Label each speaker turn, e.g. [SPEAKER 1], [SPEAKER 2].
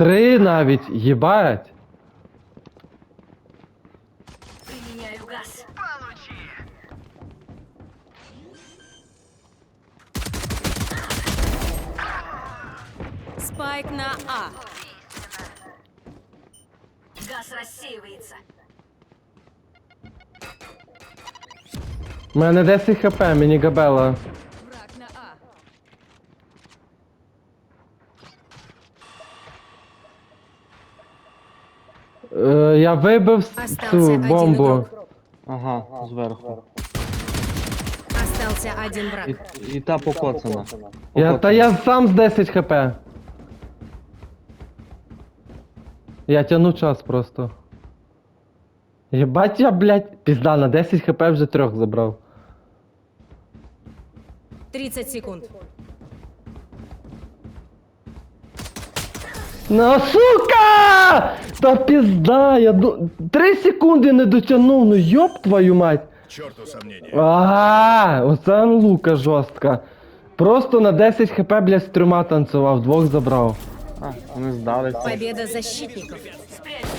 [SPEAKER 1] Три навіть, їбать.
[SPEAKER 2] Применяю газ.
[SPEAKER 3] Спайк на А.
[SPEAKER 2] Газ рассеивается.
[SPEAKER 1] У мене 10 хп, мені габела.
[SPEAKER 3] Враг на А.
[SPEAKER 1] Е, я вибив цю
[SPEAKER 3] один
[SPEAKER 1] бомбу.
[SPEAKER 3] игрок.
[SPEAKER 4] Ага, зверху.
[SPEAKER 3] Остался один враг.
[SPEAKER 4] І, і та покоцана.
[SPEAKER 1] Я, та я сам з 10 хп. Я тяну час просто. Єбать я, блядь, пізда, на 10 хп вже трьох забрав.
[SPEAKER 3] 30 секунд.
[SPEAKER 1] Ну, сука! Та пізда, я ду... Три секунди не дотягнув, ну йоп твою мать.
[SPEAKER 5] Чорту сомнения.
[SPEAKER 1] А, оце лука жорстка. Просто на 10 хп, блядь, з трьома танцював, двох забрав.
[SPEAKER 4] А, вони здалися.
[SPEAKER 3] Победа защитников.
[SPEAKER 2] Спрячь